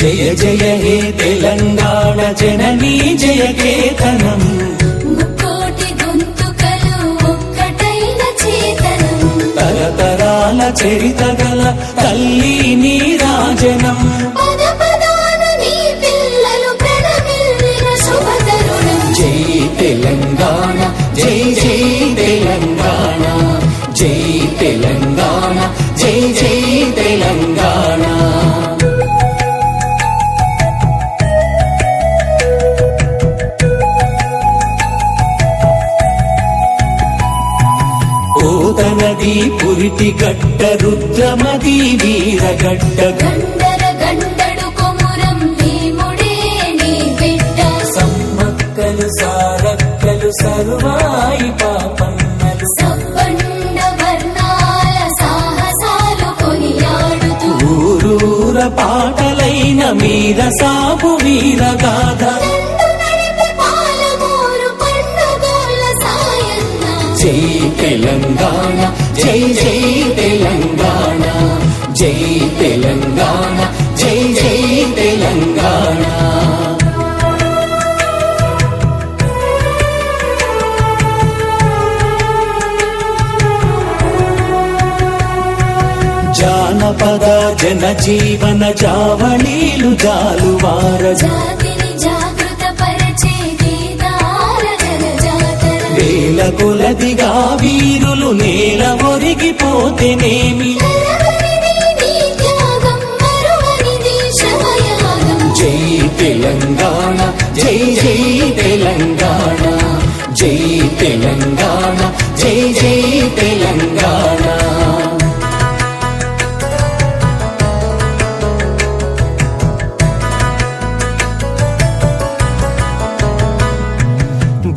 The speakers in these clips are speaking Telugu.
జయ జయ హే తెలంగాణ జననీ జయ కేతనం. తరతరాల చరిత గల తల్లి నీ శుభతరుణం. జై తెలంగాణ జై జై తెలంగాణ జై తెలంగాణ జై జై తెలంగాణ. ఓదనది పురిటి గడ్డ రుద్రమది వీరగడ్డ గండర గండడు కొమురం భీముడే నీ బిడ్డ. సమ్మక్కలు సారక్కలు సర్వాయి పాపన్నలు. సబ్బండ వర్ణాల సాహసాలు కొనియాడుతూ. ఊరూర పాటలైన మీర సాగు వీరగాథ. తెలంగాణ జై జై తెలంగాణ జై తెలంగాణ జై జై తెలంగాణ. జానపద జనజీవన జావళీలు జాలువార వేల కొలదిగా నేల ఒరిగిపోతేనేమి? జై తెలంగాణ జై జై తెలంగాణ జై తెలంగాణ.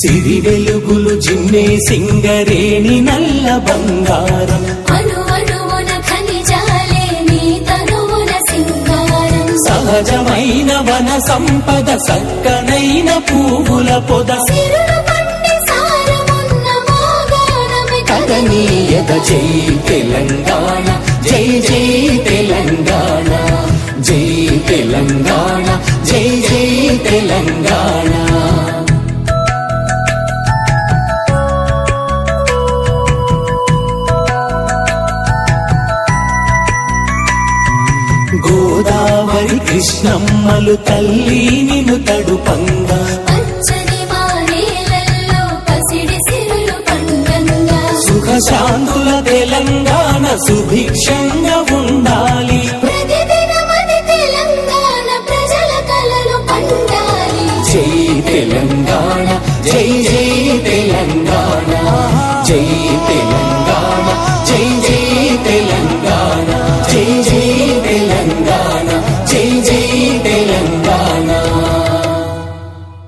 సిరి వెలుగులు జిన్నే సింగరేణి నల్ల బంగారం. అణు అణువున ఖనిజాలే నీ తనువున సింగారం. సహజమైన వన సంపద సక్కనైన పువ్వుల పొద. కదనీయత జై తెలంగాణ జై జై తెలంగాణ జై తెలంగాణ జై జై తెలంగాణ. గోదావరి కృష్ణమ్మలు తల్లి నిన్ను తడుపంగా. సుఖశాంతుల తెలంగాణ సుభిక్షంగా ఉండాలి. ప్రతిదినమది తెలంగాణ పండాలి. జై తెలంగాణ జై జై తెలంగాణ జై